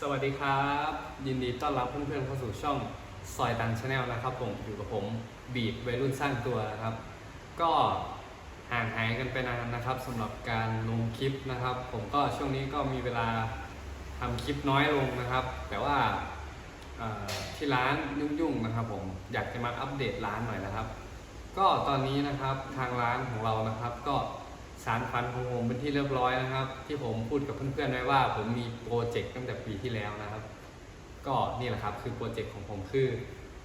สวัสดีครับ ยินดีต้อนรับเพื่อนๆเข้าสู่ช่องซอยตันชาแนลนะครับผมอยู่กับผมบีดวัยรุ่นสร้างตัวนะครับ ก็ห่างหายกันไปนานนะครับสำหรับการลงคลิปนะครับ ผมก็ช่วงนี้ก็มีเวลาทำคลิปน้อยลงนะครับ แต่ว่าที่ร้านยุ่งๆนะครับ ผมอยากจะมาอัปเดตร้านหน่อยนะครับ ก็ตอนนี้นะครับทางร้านของเรานะครับก็ สารฝันของผมเป็นที่เรียบร้อยนะครับ ที่ผมพูดกับเพื่อนๆไว้ว่า ผมมีโปรเจกต์ตั้งแต่ปีที่แล้วนะครับ ก็นี่แหละครับคือโปรเจกต์ของผมคือ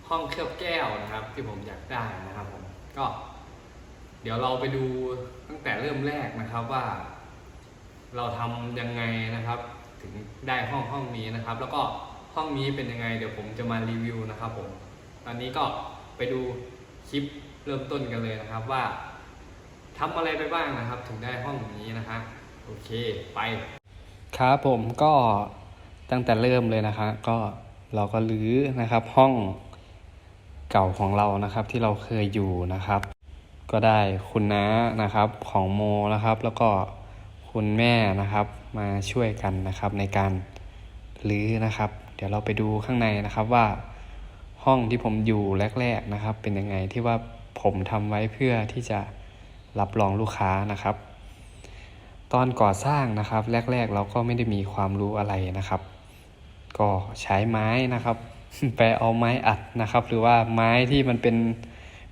ห้องเคลือบแก้วนะครับ ที่ผมอยากได้นะครับผมก็ เดี๋ยวเราไปดูตั้งแต่เริ่มแรกนะครับว่า เราทำยังไงนะครับ ถึงได้ห้องห้องนี้นะครับ แล้วก็ห้องนี้เป็นยังไง เดี๋ยวผมจะมารีวิวนะครับผมตอนนี้ก็ไปดูคลิปเริ่มต้นกันเลยนะครับว่า ทำอะไรไปบ้างนะครับ ถึงได้ห้องนี้นะฮะโอเคไป ครับผมก็ตั้งแต่เริ่มเลยนะคะก็เราก็รื้อนะครับห้องเก่าของเรานะครับที่เราเคยอยู่นะครับ ก็ได้คุณน้านะครับของโมนะครับ แล้วก็คุณแม่นะครับมาช่วยกันนะครับในการรื้อนะครับ เดี๋ยวเราไปดูข้างในนะครับว่าห้องที่ผมอยู่แรก ๆนะครับ เป็นยังไงที่ว่าผมทำไว้เพื่อที่จะ รับรองลูกค้านะครับ ตอนก่อสร้างนะครับ แรก ๆ เราก็ไม่ได้มีความรู้อะไรนะครับ ก็ใช้ไม้นะครับ ไปเอาไม้อัดนะครับ หรือว่าไม้ที่มันเป็น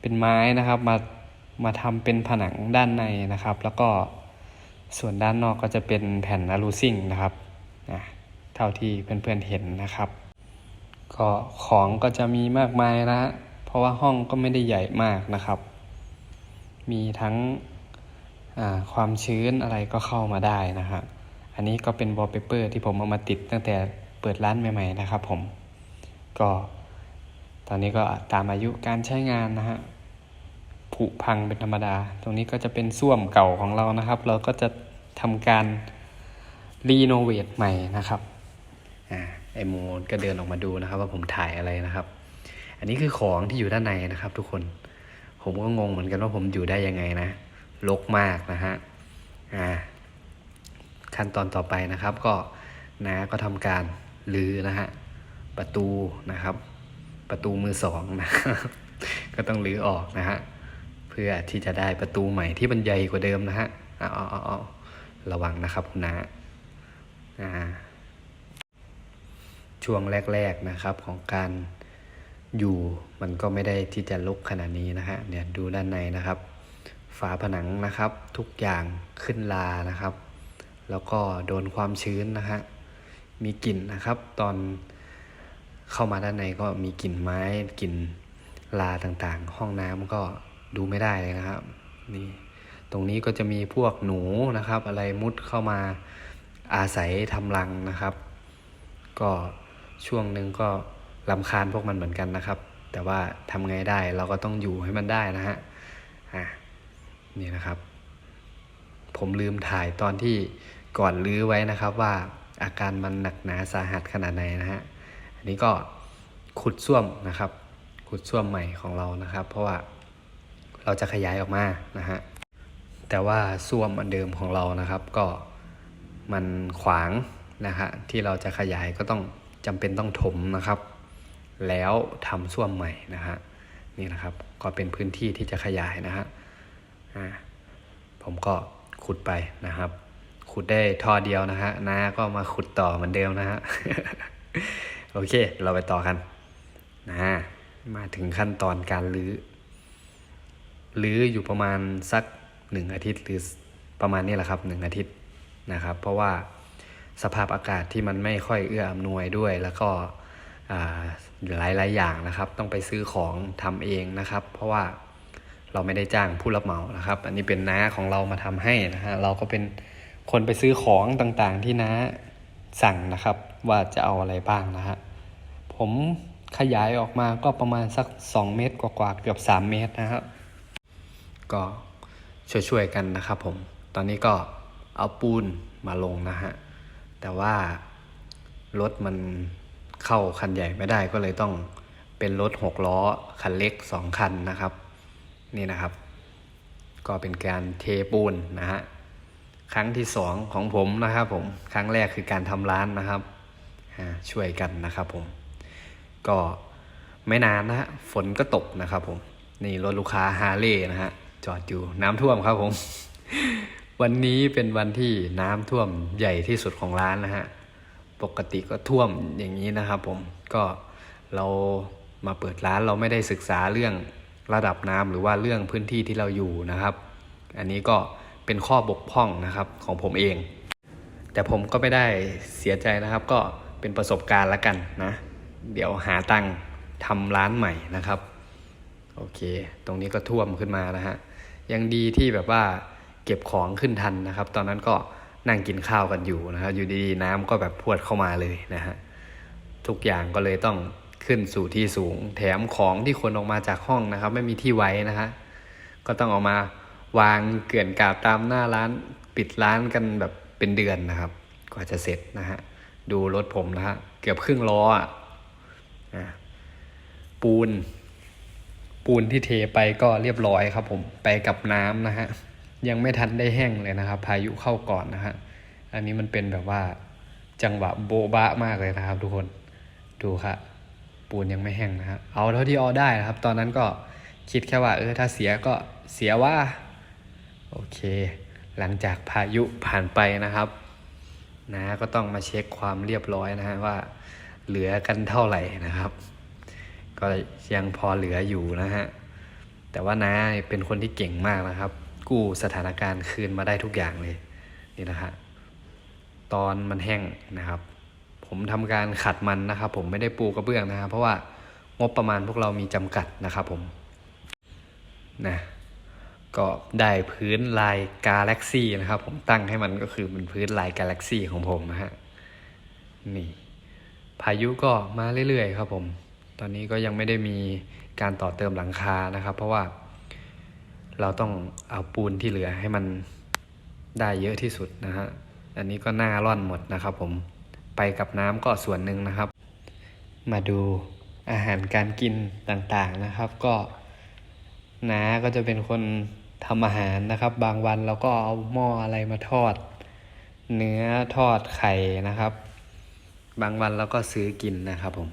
เป็นไม้นะครับมามาทำเป็นผนังด้านในนะครับ แล้วก็ส่วนด้านนอกก็จะเป็นแผ่นอะลูซิ่งนะครับนะเท่าที่เพื่อนๆเห็นนะครับ ก็ของก็จะมีมากมายนะฮะเพราะว่าห้องก็ไม่ได้ใหญ่มากนะครับ มีทั้งความชื้นอะไรก็เข้ามาได้นะฮะอันนี้ก็เป็นวอลเปเปอร์ที่ผมเอามาติดตั้งแต่เปิดร้านใหม่ ๆ นะครับผม ก็ตอนนี้ก็ตามอายุการใช้งานนะฮะผุพังเป็นธรรมดา ตรงนี้ก็จะเป็นส้วมเก่าของเรานะครับ เราก็จะทำการรีโนเวทใหม่นะครับอ่าไอโมก็เดินออกมาดูนะครับ ว่าผมถ่ายอะไรนะครับ อันนี้คือของที่อยู่ด้านในนะครับ ทุกคน ผมก็งงเหมือนกันว่าผมอยู่ได้ยังไงนะรกมากนะฮะอ่าขั้นตอนต่อไปนะครับ ก็น้าก็ทำการรื้อนะฮะประตูนะครับ ประตูมือสองนะก็ต้องรื้อออกนะฮะเพื่อที่จะได้ประตูใหม่ที่มันใหญ่กว่าเดิมนะฮะอาเอาอาเอาระวังนะครับคุณนะอ่าช่วงแรก ๆนะครับของการ อยู่มันก็ไม่ได้ที่จะลุกขนาดนี้นะฮะเนี่ยดูด้านในนะครับ ฝาผนังนะครับ ทุกอย่างขึ้นลานะครับ แล้วก็โดนความชื้นนะฮะมีกลิ่นนะครับ ตอนเข้ามาด้านในก็มีกลิ่นไม้กลิ่นลาต่างๆ ห้องน้ำก็ดูไม่ได้เลยนะครับนี่ตรงนี้ก็จะมีพวกหนูนะครับ อะไรมุดเข้ามาอาศัยทำรังนะครับ ก็ช่วงหนึ่งก็ ลำคาญพวกมันเหมือนกันนะครับ แต่ว่าทำไงได้เราก็ต้องอยู่ให้มันได้นะฮะอะนี่นะครับ ผมลืมถ่ายตอนที่ก่อนลื้อไว้นะครับว่าอาการมันหนักหนาสาหัสขนาดไหนนะฮะอันนี้ก็ขุดส้วมนะครับ ขุดส้วมใหม่ของเรานะครับ เพราะว่าเราจะขยายออกมานะฮะแต่ว่าส้วมอันเดิมของเรานะครับ ก็มันขวางนะฮะที่เราจะขยายก็ต้องจำเป็นต้องถมนะครับ แล้วทำส้วมใหม่นะฮะนี่นะครับก็เป็นพื้นที่ที่จะขยายนะฮะผมก็ขุดไปนะครับ ขุดได้ท่อเดียวนะฮะน้าก็มาขุดต่อเหมือนเดิมนะฮะโอเค เราไปต่อกันนะมาถึงขั้นตอนการรื้อรื้ออยู่ประมาณสักหนึ่งอาทิตย์หรือประมาณนี้แหละครับหนึ่งอาทิตย์นะครับ เพราะว่าสภาพอากาศที่มันไม่ค่อยเอื้ออำนวยด้วย แล้วก็ หลายหลายอย่างนะครับ ต้องไปซื้อของทำเองนะครับ เพราะว่าเราไม่ได้จ้างผู้รับเหมานะครับ อันนี้เป็นน้าของเรามาทำให้นะฮะเราก็เป็นคนไปซื้อของต่างๆที่น้าสั่งนะครับ ว่าจะเอาอะไรบ้างนะฮะผมขยายออกมาก็ประมาณสัก 2 เมตรกว่าๆเกือบ 3 เมตรนะครับ ก็ช่วยๆกันนะครับผม ตอนนี้ก็เอาปูนมาลงนะฮะ แต่ว่ารถมัน เข้าคันใหญ่ไม่ได้ก็เลยต้องเป็นรถหกล้อคันเล็กสองคันนะครับ นี่นะครับ ก็เป็นการเทปูนนะฮะครั้งที่สองของผมนะครับผมครั้งแรกคือการทำร้านนะครับช่วยกันนะครับผม ก็ไม่นานนะฮะฝนก็ตกนะครับผม นี่รถลูกค้าฮาร์เลย์นะฮะจอดอยู่น้ำท่วมครับผม วันนี้เป็นวันที่น้ำท่วมใหญ่ที่สุดของร้านนะฮะ ปกติก็ท่วมอย่างนี้นะครับผมก็เรามาเปิดร้านเราไม่ได้ศึกษาเรื่องระดับน้ำหรือว่าเรื่องพื้นที่ที่เราอยู่นะครับ อันนี้ก็เป็นข้อบกพร่องนะครับของผมเอง แต่ผมก็ไม่ได้เสียใจนะครับ ก็เป็นประสบการณ์ละกันนะ เดี๋ยวหาตังค์ทำร้านใหม่นะครับ โอเค ตรงนี้ก็ท่วมขึ้นมานะฮะยังดีที่แบบว่าเก็บของขึ้นทันนะครับ ตอนนั้นก็ นั่งกินข้าวกันอยู่นะครับ อยู่ดีๆน้ำก็แบบพวดเข้ามาเลยนะฮะทุกอย่างก็เลยต้องขึ้นสู่ที่สูง แถมของที่คนออกมาจากห้องนะครับ ไม่มีที่ไว้นะฮะก็ต้องออกมาวางเกลื่อนกาบตามหน้าร้านปิดร้านกันแบบเป็นเดือนนะครับ กว่าจะเสร็จนะฮะดูรถผมนะฮะเกือบครึ่งล้ออะปูน ปูนที่เทไปก็เรียบร้อยครับผมไปกับน้ำนะฮะ ยังไม่ทันได้แห้งเลยนะครับ พายุเข้าก่อนนะฮะอันนี้มันเป็นแบบว่าจังหวะโบ๊ะบะมากเลยนะครับ ทุกคนดูครับปูนยังไม่แห้งนะฮะเอาเท่าที่เอาได้นะครับ ตอนนั้นก็คิดแค่ว่าเออถ้าเสียก็เสียว่าโอเค หลังจากพายุผ่านไปนะครับนะก็ต้องมาเช็คความเรียบร้อยนะฮะว่าเหลือกันเท่าไหร่นะครับ ก็ยังพอเหลืออยู่นะฮะแต่ว่าน้าเป็นคนที่เก่งมากนะครับ กู้สถานการณ์คืนมาได้ทุกอย่างเลยนี่นะฮะตอนมันแห้งนะครับ ผมทำการขัดมันนะครับ ผมไม่ได้ปูกระเบื้องนะครับเพราะว่างบประมาณพวกเรามีจำกัดนะครับผมนะก็ได้พื้นลายกาแล็กซี่นะครับ ผมตั้งให้มันก็คือเป็นพื้นลายกาแล็กซี่ของผมนะฮะนี่พายุก็มาเรื่อยๆครับผม ตอนนี้ก็ยังไม่ได้มีการต่อเติมหลังคานะครับ เพราะว่า เราต้องเอาปูนที่เหลือให้มันได้เยอะที่สุดนะฮะ อันนี้ก็หน้าร่อนหมดนะครับผม ไปกับน้ำก็ส่วนหนึ่งนะครับ มาดูอาหารการกินต่างๆนะครับ ก็น้าก็จะเป็นคนทำอาหารนะครับ บางวันเราก็เอาหม้ออะไรมาทอด เนื้อทอดไข่นะครับ บางวันเราก็ซื้อกินนะครับผม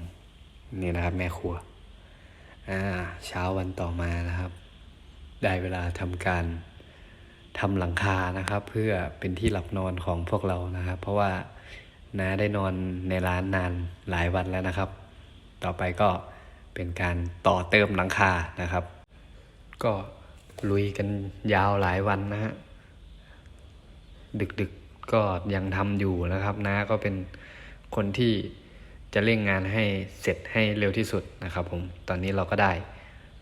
นี่นะครับแม่ครัว อ่า เช้าวันต่อมานะครับ ได้เวลาทำการทำหลังคานะครับ เพื่อเป็นที่หลับนอนของพวกเรานะครับ เพราะว่าน้าได้นอนในร้านนานหลายวันแล้วนะครับ ต่อไปก็เป็นการต่อเติมหลังคานะครับ ก็ลุยกันยาวหลายวันนะฮะดึกๆก็ยังทำอยู่นะครับน้าก็เป็นคนที่จะเร่งงานให้เสร็จให้เร็วที่สุดนะครับ ผมตอนนี้เราก็ได้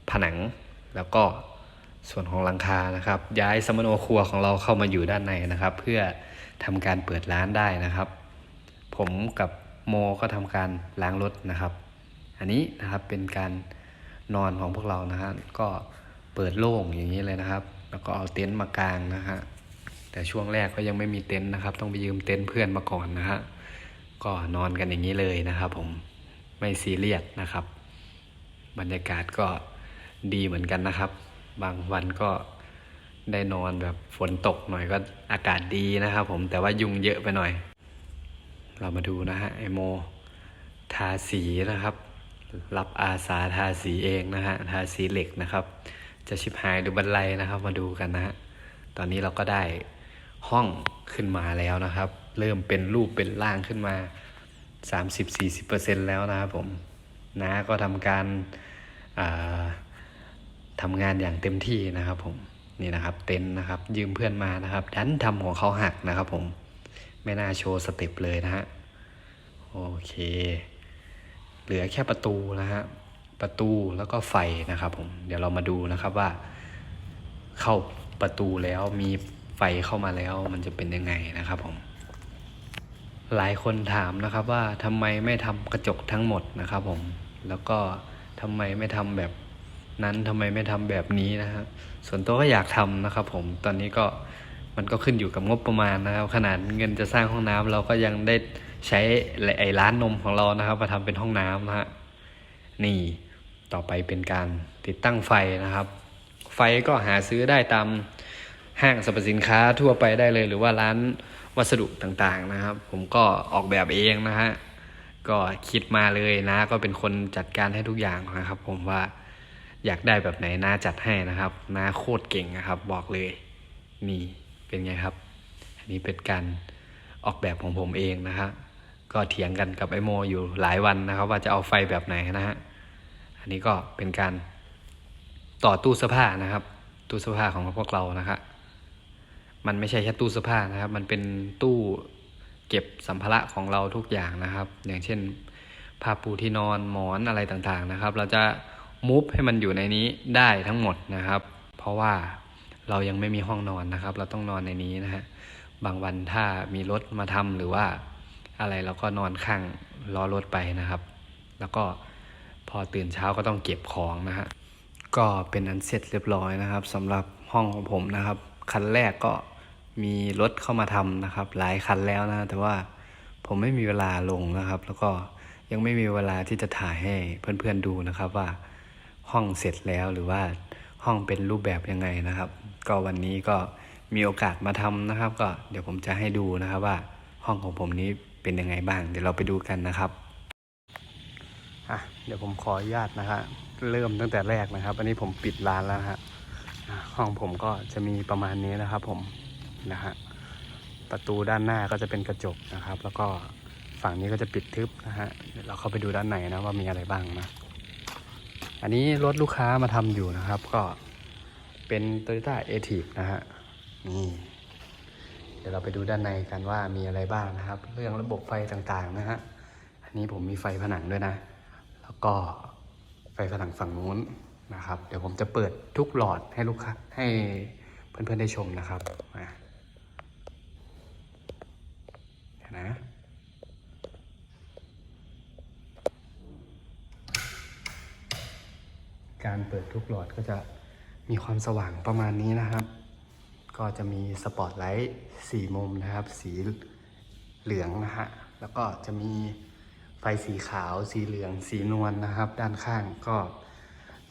ผนังแล้วก็ ส่วนของหลังคานะครับ ย้ายสมโนครัวของเราเข้ามาอยู่ด้านในนะครับ เพื่อทำการเปิดร้านได้นะครับ ผมกับโมก็ทำการล้างรถนะครับ อันนี้นะครับเป็นการนอนของพวกเรานะฮะก็เปิดโล่งอย่างนี้เลยนะครับ แล้วก็เอาเต็นท์มากางนะฮะแต่ช่วงแรกก็ยังไม่มีเต็นท์นะครับ ต้องไปยืมเต็นท์เพื่อนมาก่อนนะฮะก็นอนกันอย่างนี้เลยนะครับ ผมไม่ซีเรียสนะครับ บรรยากาศก็ดีเหมือนกันนะครับ บางวันก็ได้นอนแบบฝนตกหน่อยก็อากาศดีนะครับผมแต่ว่ายุงเยอะไปหน่อย เรามาดูนะฮะไอโมทาสีนะครับ รับอาสาทาสีเองนะฮะทาสีเหล็กนะครับ จะชิบหายหรือบันไลนะครับ มาดูกันนะฮะตอนนี้เราก็ได้ห้องขึ้นมาแล้วนะครับ เริ่มเป็นรูปเป็นร่างขึ้นมา 30-40%แล้วนะครับผมนะก็ทำการอ่า ทำงานอย่างเต็มที่นะครับ ผมนี่นะครับเต็นท์นะครับ ยืมเพื่อนมานะครับดันทำของเขาหักนะครับ ผมไม่น่าโชว์สเต็ปเลยนะฮะโอเค เหลือแค่ประตูนะฮะประตูแล้วก็ไฟนะครับ ผมเดี๋ยวเรามาดูนะครับว่า เข้าประตูแล้วมีไฟเข้ามาแล้วมันจะเป็นยังไงนะครับ ผม หลายคนถามนะครับว่าทำไมไม่ทำกระจกทั้งหมดนะครับ ผมแล้วก็ทำไมไม่ทำแบบ นั้นทำไมไม่ทำแบบนี้นะฮะส่วนตัวก็อยากทำนะครับผมตอนนี้ก็มันก็ขึ้นอยู่กับงบประมาณนะครับ ขนาดเงินจะสร้างห้องน้ำเราก็ยังได้ใช้ไอ้ร้านนมของเรานะครับ มาทำเป็นห้องน้ำนะฮะนี่ต่อไปเป็นการติดตั้งไฟนะครับ ไฟก็หาซื้อได้ตามห้างสรรพสินค้าทั่วไปได้เลย หรือว่าร้านวัสดุต่างๆนะครับ ผมก็ออกแบบเองนะฮะก็คิดมาเลยนะ ก็เป็นคนจัดการให้ทุกอย่างนะครับ ผมว่า อยากได้แบบไหนน้าจัดให้นะครับน้าโคตรเก่งนะครับ บอกเลยนี่เป็นไงครับ อันนี้เป็นการออกแบบของผมเองนะฮะก็เถียงกันกับไอโมอยู่หลายวันนะครับ ว่าจะเอาไฟแบบไหนนะฮะอันนี้ก็เป็นการต่อตู้เสื้อผ้านะครับ ตู้เสื้อผ้าของพวกเรานะครับมันไม่ใช่แค่ตู้เสื้อผ้านะครับ มันเป็นตู้เก็บสัมภาระของเราทุกอย่างนะครับ อย่างเช่นผ้าปูที่นอนหมอนอะไรต่างๆนะครับ เราจะ มูฟให้มันอยู่ในนี้ได้ทั้งหมดนะครับ เพราะว่าเรายังไม่มีห้องนอนนะครับ เราต้องนอนในนี้นะฮะบางวันถ้ามีรถมาทำหรือว่าอะไรเราก็นอนข้างล้อรถไปนะครับ แล้วก็พอตื่นเช้าก็ต้องเก็บของนะฮะก็เป็นอันเสร็จเรียบร้อยนะครับสำหรับห้องของผมนะครับ คันแรกก็มีรถเข้ามาทำนะครับ หลายคันแล้วนะแต่ว่าผมไม่มีเวลาลงนะครับ แล้วก็ยังไม่มีเวลาที่จะถ่ายให้เพื่อนๆดูนะครับว่า ห้องเสร็จแล้วหรือว่าห้องเป็นรูปแบบยังไงนะครับ ก็วันนี้ก็มีโอกาสมาทำนะครับ ก็เดี๋ยวผมจะให้ดูนะครับว่าห้องของผมนี้เป็นยังไงบ้าง เดี๋ยวเราไปดูกันนะครับอะเดี๋ยวผมขออนุญาตนะฮะเริ่มตั้งแต่แรกนะครับ อันนี้ผมปิดร้านแล้วฮะห้องผมก็จะมีประมาณนี้นะครับ ผมนะฮะประตูด้านหน้าก็จะเป็นกระจกนะครับ แล้วก็ฝั่งนี้ก็จะปิดทึบนะฮะเดี๋ยวเราเข้าไปดูด้านในนะว่ามีอะไรบ้างนะ อันนี้รถลูกค้ามาทำอยู่นะครับ ก็เป็น Toyota a t i v นะฮะนี่เดี๋ยวเราไปดูด้านในกันว่ามีอะไรบ้างนะครับ เรื่องระบบไฟต่างๆนะฮะอันนี้ผมมีไฟผนังด้วยนะ แล้วก็ไฟผนังฝั่งนู้นนะครับ เดี๋ยวผมจะเปิดทุกหลอดให้ลูกค้าให้เพื่อนๆได้ชมนะครับนะ การเปิดทุกหลอดก็จะมีความสว่างประมาณนี้นะครับ ก็จะมีสปอตไลท์สีมุมนะครับ สีเหลืองนะฮะ แล้วก็จะมีไฟสีขาว สีเหลือง สีนวลนะครับ ด้านข้างก็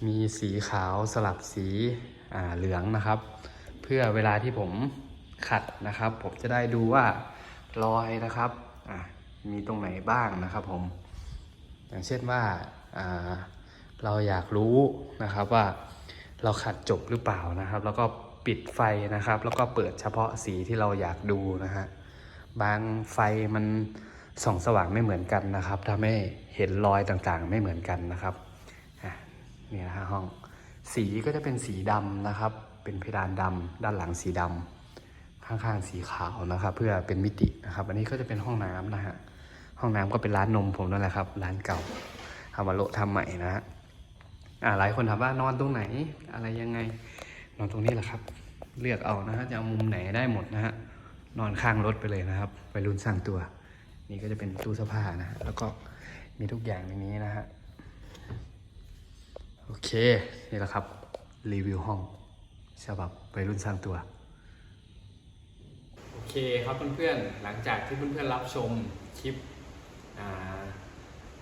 มีสีขาวสลับสีอ่าเหลืองนะครับ เพื่อเวลาที่ผมขัดนะครับ ผมจะได้ดูว่ารอยนะครับอ่ามีตรงไหนบ้างนะครับผม อย่างเช่นว่าอ่า เราอยากรู้นะครับว่าเราขัดจบหรือเปล่านะครับ แล้วก็ปิดไฟนะครับ แล้วก็เปิดเฉพาะสีที่เราอยากดูนะฮะบางไฟมันส่องสว่างไม่เหมือนกันนะครับทำให้เห็นรอยต่างๆไม่เหมือนกันนะครับนี่นะฮะห้องสีก็จะเป็นสีดำนะครับ เป็นเพดานดำด้านหลังสีดำข้างๆสีขาวนะครับ เพื่อเป็นมิตินะครับ อันนี้ก็จะเป็นห้องน้ำนะฮะห้องน้ำก็เป็นร้านนมผมนั่นแหละครับ ร้านเก่าฮาวาโละทำใหม่นะฮะ อ่าหลายคนถามว่านอนตรงไหนอะไรยังไง นอนตรงนี้แหละครับ เลือกเอานะฮะจะเอามุมไหนได้หมดนะฮะนอนข้างรถไปเลยนะครับไปรุ่นสร้างตัว นี่ก็จะเป็นตู้เสื้อผ้านะแล้วก็มีทุกอย่างในนี้นะฮะโอเคนี่แหละครับรีวิวห้องฉบับไปรุ่นสร้างตัวโอเคครับเพื่อนๆหลังจากที่เพื่อนๆรับชมคลิป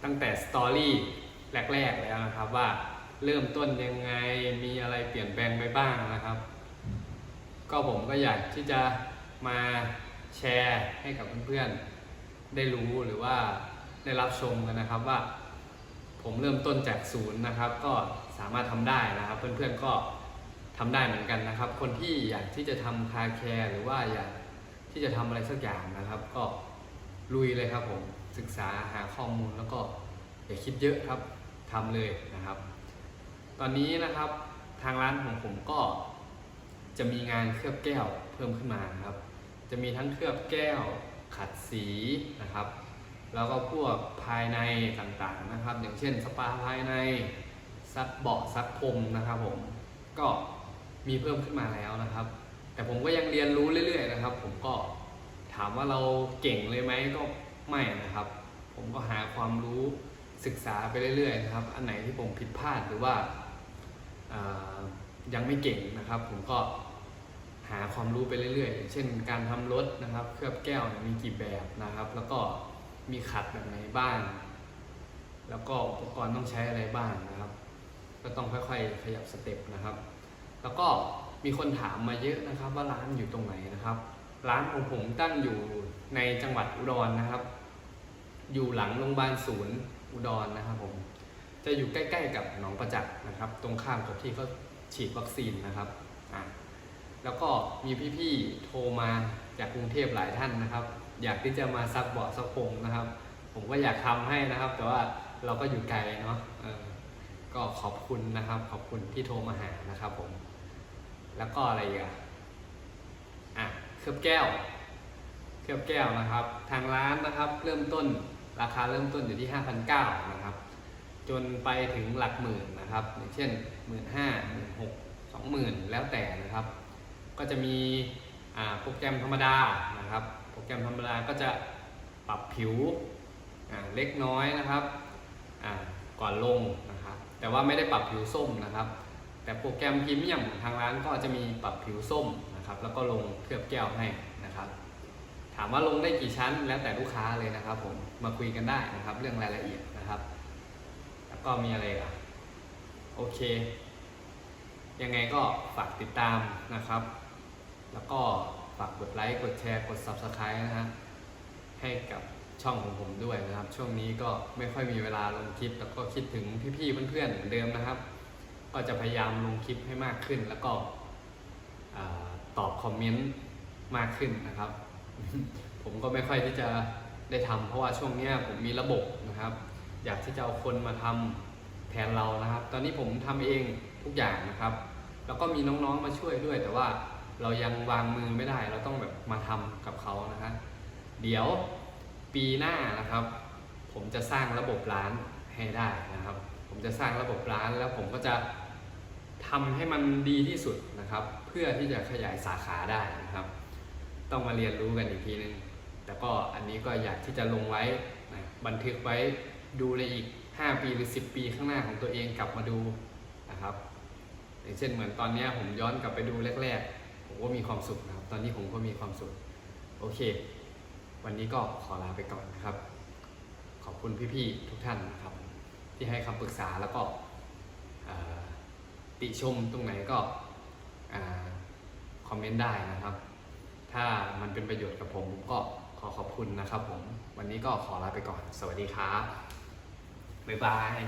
ตั้งแต่สตอรี่แรก ๆ แล้วนะครับว่า เริ่มต้นยังไงมีอะไรเปลี่ยนแปลงไปบ้างนะครับ ก็ผมก็อยากที่จะมาแชร์ให้กับเพื่อนๆได้รู้หรือว่าได้รับชมกันนะครับว่า ผมเริ่มต้นจากศูนย์นะครับ ก็สามารถทำได้นะครับ เพื่อนๆก็ทำได้เหมือนกันนะครับ คนที่อยากที่จะทำคาแคร์หรือว่าอยากที่จะทำอะไรสักอย่างนะครับ ก็ลุยเลยครับผมศึกษาหาข้อมูลแล้วก็อย่าคิดเยอะครับทำเลยนะครับ อนนี้นะครับทางร้านของผมก็จะมีงานเคลือบแก้วเพิ่มขึ้นมานะครับ จะมีทั้งเคลือบแก้วขัดสีนะครับ แล้วก็พวกภายในต่างๆนะครับ อย่างเช่นสปาภายในซักเบาะซักพรมนะครับผมก็มีเพิ่มขึ้นมาแล้วนะครับ แต่ผมก็ยังเรียนรู้เรื่อย ๆ นะครับ ผมก็ถามว่าเราเก่งเลยไหมก็ไม่นะครับ ผมก็หาความรู้ศึกษาไปเรื่อยๆนะครับ อันไหนที่ผมผิดพลาดหรือว่าอ่า ยังไม่เก่งนะครับ ผมก็หาความรู้ไปเรื่อยๆอย่างเช่น การทำรถนะครับ เคลือบแก้วมีกี่แบบนะครับ แล้วก็มีขัดแบบไหนบ้างแล้วก็อุปกรณ์ต้องใช้อะไรบ้างนะครับ ก็ต้องค่อยๆขยับสเต็ปนะครับ แล้วก็มีคนถามมาเยอะนะครับ ว่าร้านอยู่ตรงไหนนะครับ ร้านของผมตั้งอยู่ในจังหวัดอุดรนะครับออยู่หลังโรงพยาบาลศูนย์อุดรนะครับผม จะอยู่ใกล้ๆกับหนองประจักษ์นะครับ ตรงข้ามกับที่เขาฉีดวัคซีนนะครับอะแล้วก็มีพี่ๆโทรมาจากกรุงเทพหลายท่านนะครับ อยากที่จะมาซักเบาะซักพงนะครับ ผมก็อยากทำให้นะครับ แต่ว่าเราก็อยู่ไกลเนาะก็ขอบคุณนะครับ ขอบคุณที่โทรมาหานะครับผม แล้วก็อะไรอีกอะอะเคลือบแก้ว เคลือบแก้วนะครับ ทางร้านนะครับ เริ่มต้นราคาเริ่มต้นอยู่ที่ 5,900นะครับ จนไปถึงหลักหมื่นนะครับอย่างเช่นหมื่นห้าหมื่นหกสองหมื่นแล้วแต่นะครับ ก็จะมีโปรแกรมธรรมดานะครับ โปรแกรมธรรมดาก็จะปรับผิวเล็กน้อยนะครับก่อนลงนะครับ แต่ว่าไม่ได้ปรับผิวส้มนะครับ แต่โปรแกรมพรีเมียมของทางร้านก็จะมีปรับผิวส้มนะครับ แล้วก็ลงเคลือบแก้วให้นะครับ ถามว่าลงได้กี่ชั้นแล้วแต่ลูกค้าเลยนะครับ ผมมาคุยกันได้นะครับ เรื่องรายละเอียดนะครับ ก็มีอะไรอะ โอเค ยังไงก็ฝากติดตามนะครับ แล้วก็ฝากกดไลค์ กดแชร์ กด Subscribe นะฮะ ให้กับช่องของผมด้วยนะครับ ช่วงนี้ก็ไม่ค่อยมีเวลาลงคลิป แล้วก็คิดถึงพี่ๆเพื่อนๆเหมือนเดิมนะครับ ก็จะพยายามลงคลิปให้มากขึ้น แล้วก็ตอบคอมเมนต์มากขึ้นนะครับ ผมก็ไม่ค่อยที่จะได้ทำเพราะว่าช่วงนี้ผมมีระบบนะครับ อยากที่จะเอาคนมาทำแทนเรานะครับ ตอนนี้ผมทำเองทุกอย่างนะครับ แล้วก็มีน้องๆมาช่วยด้วย แต่ว่าเรายังวางมือไม่ได้ เราต้องแบบมาทำกับเขานะฮะเดี๋ยวปีหน้านะครับ ผมจะสร้างระบบร้านให้ได้นะครับ ผมจะสร้างระบบร้านแล้วผมก็จะทำให้มันดีที่สุดนะครับ เพื่อที่จะขยายสาขาได้นะครับ ต้องมาเรียนรู้กันอีกทีนึงแต่ก็อันนี้ก็อยากที่จะลงไว้นะบันทึกไว้ ดูในอีก 5 ปีหรือ 10 ปีข้างหน้าของตัวเองกลับมาดูนะครับอย่างเช่นเหมือนตอนนี้ผมย้อนกลับไปดูแรกๆ ผมก็มีความสุขนะครับ ตอนนี้ผมก็มีความสุข โอเค วันนี้ก็ขอลาไปก่อนนะครับ ขอบคุณพี่ๆทุกท่านนะครับ ที่ให้คำปรึกษาแล้วก็ติชมตรงไหนก็คอมเมนต์ได้นะครับ ถ้ามันเป็นประโยชน์กับผมผมก็ขอขอบคุณนะครับผม วันนี้ก็ขอลาไปก่อน สวัสดีครับ บ๊ายบาย